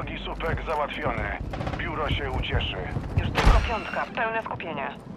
Wrogi supek załatwiony. Biuro się ucieszy. Już tylko piątka, pełne skupienie.